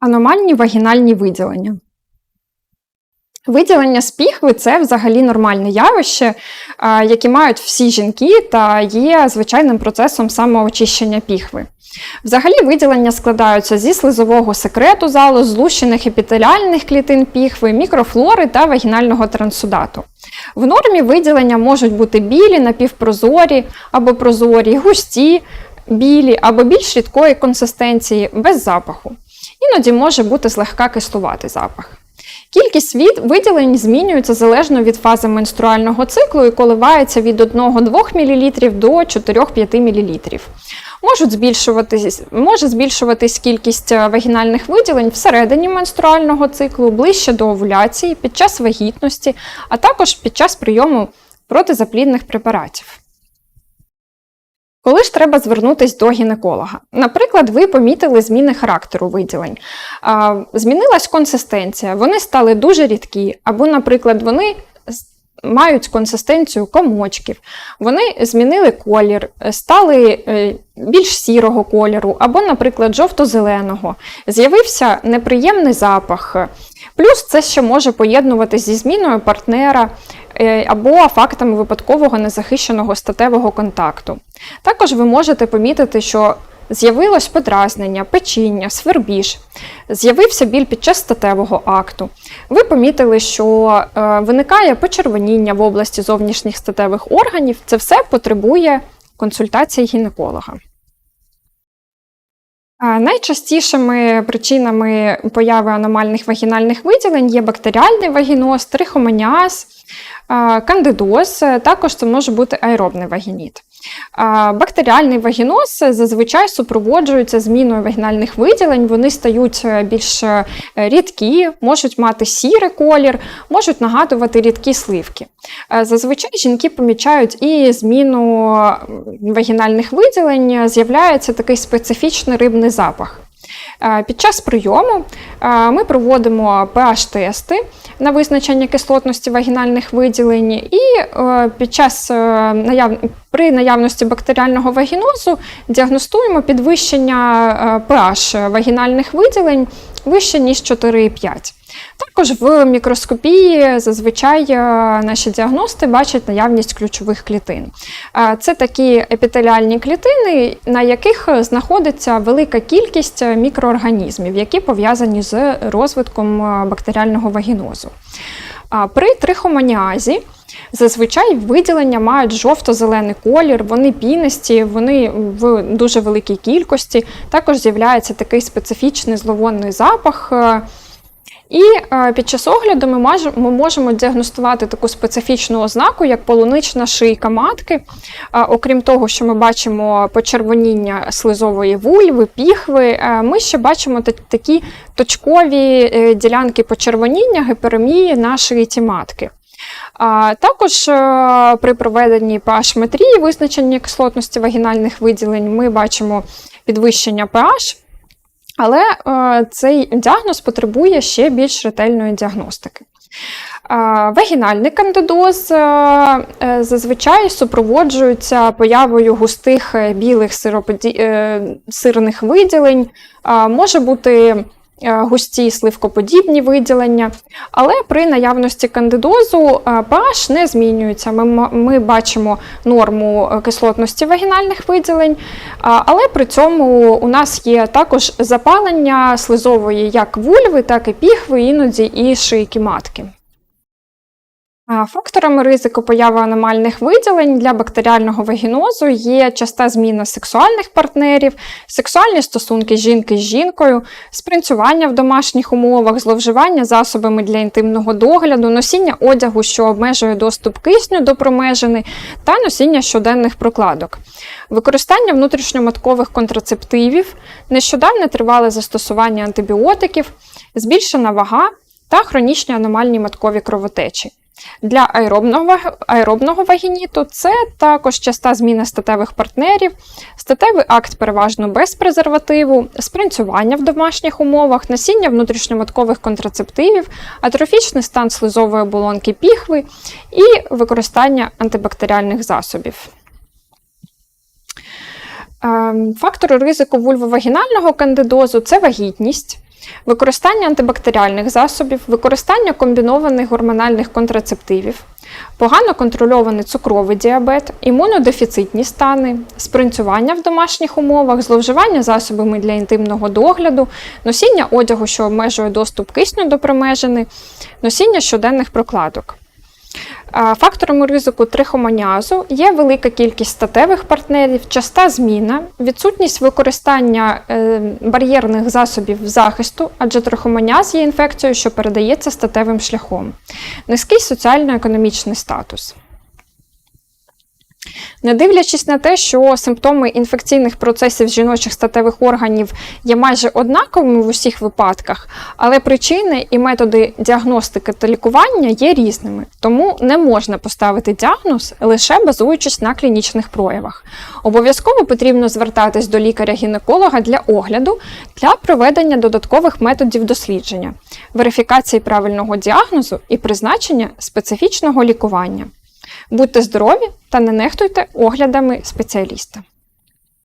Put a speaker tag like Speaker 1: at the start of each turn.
Speaker 1: Аномальні вагінальні виділення. Виділення з піхви це взагалі нормальне явище, а, які мають всі жінки та є звичайним процесом самоочищення піхви. Взагалі виділення складаються зі слизового секрету залу, злущених епітеліальних клітин піхви, мікрофлори та вагінального трансудату. В нормі виділення можуть бути білі, напівпрозорі або прозорі, густі, білі або більш рідкої консистенції, без запаху. Іноді може бути злегка кислуватий запах. Кількість від виділень змінюється залежно від фази менструального циклу і коливається від 1-2 мл до 4-5 мл. Можуть збільшуватись, може збільшуватись кількість е, вагінальних виділень всередині менструального циклу, ближче до овуляції, під час вагітності, а також під час прийому протизаплідних препаратів. Коли ж треба звернутися до гінеколога? Наприклад, ви помітили зміни характеру виділень. Змінилась консистенція, вони стали дуже рідкі, або, наприклад, вони мають консистенцію комочків, вони змінили колір, стали е, більш сірого кольору, або, наприклад, жовто-зеленого. З'явився неприємний запах. Плюс це ще може поєднуватися зі зміною партнера або фактами випадкового незахищеного статевого контакту. Також ви можете помітити, що з'явилось подразнення, печіння, свербіж, з'явився біль під час статевого акту. Ви помітили, що е, виникає почервоніння в області зовнішніх статевих органів. Це все потребує консультації гінеколога. Найчастішими причинами появи аномальних вагінальних виділень є бактеріальний вагіноз, трихомоніаз, кандидоз, е, також це може бути аеробний вагініт. Бактеріальний вагіноз зазвичай супроводжується зміною вагінальних виділень, вони стають е, більш е, рідкі, можуть мати сірий колір, можуть нагадувати рідкі сливки. Е, Зазвичай жінки помічають і зміну вагінальних виділень, з'являється такий специфічний рибний запах. Е, Під час прийому е, ми проводимо pH-тести на визначення кислотності вагінальних виділень, і е, під час при наявності бактеріального вагінозу діагностуємо підвищення pH вагінальних виділень вище ніж 4,5. Також в мікроскопії зазвичай е, наші діагности бачать наявність ключових клітин. Е, Це такі епітеліальні клітини, на яких знаходиться велика кількість мікроорганізмів, які пов'язані з розвитком е, бактеріального вагінозу. При трихомоніазі зазвичай виділення мають жовто-зелений колір, вони пінисті, вони в дуже великій кількості. Також з'являється такий специфічний зловонний запах. Е, І е, під час огляду ми, можемо діагностувати таку специфічну ознаку, як полунична шийка матки. А, Окрім того, що ми бачимо почервоніння слизової вульви, піхви, е, ми ще бачимо та- такі точкові е, ділянки почервоніння, гіперемії на шиїті матки. Також е, при проведенні pH-метрії визначення кислотності вагінальних виділень ми бачимо підвищення pH, але е, цей діагноз потребує ще більш ретельної діагностики. Е, Вагінальний кандидоз е, зазвичай супроводжується появою густих білих сироподі- сирних виділень, може бути густі сливкоподібні виділення, але при наявності кандидозу е, pH не змінюється. Ми, ми бачимо норму е, кислотності вагінальних виділень, але при цьому у нас є також запалення слизової як вульви, так і піхви, іноді і шийки матки. Факторами ризику появи аномальних виділень для бактеріального вагінозу є часта зміна сексуальних партнерів, сексуальні стосунки жінки з жінкою, спринцювання в домашніх умовах, зловживання засобами для інтимного догляду, носіння одягу, що обмежує доступ кисню до промежини, та носіння щоденних прокладок, використання внутрішньоматкових контрацептивів, нещодавне тривале застосування антибіотиків, збільшена вага та хронічні аномальні маткові кровотечі. Для аеробного, аеробного вагініту це також часта зміна статевих партнерів, статевий акт переважно без презервативу, спринцювання в домашніх умовах, носіння внутрішньоматкових контрацептивів, атрофічний стан слизової оболонки піхви і використання антибактеріальних засобів. Ем, Фактори ризику вульвовагінального кандидозу це вагітність, використання антибактеріальних засобів, використання комбінованих гормональних контрацептивів, погано контрольований цукровий діабет, імунодефіцитні стани, спринцювання в домашніх умовах, зловживання засобами для інтимного догляду, носіння одягу, що обмежує доступ кисню до промежини, носіння щоденних прокладок. А, Факторами ризику трихомоніазу є велика кількість статевих партнерів, часта зміна, відсутність використання е, бар'єрних засобів захисту, адже трихомоніаз є інфекцією, що передається статевим шляхом, низький соціально-економічний статус. Не дивлячись на те, що симптоми інфекційних процесів жіночих статевих органів є майже однаковими в усіх випадках, але причини і методи діагностики та лікування є різними, тому не можна поставити діагноз лише базуючись на клінічних проявах. Обов'язково потрібно звертатись до лікаря-гінеколога для огляду для проведення додаткових методів дослідження, верифікації правильного діагнозу і призначення специфічного лікування. Будьте здорові та не нехтуйте оглядами спеціаліста.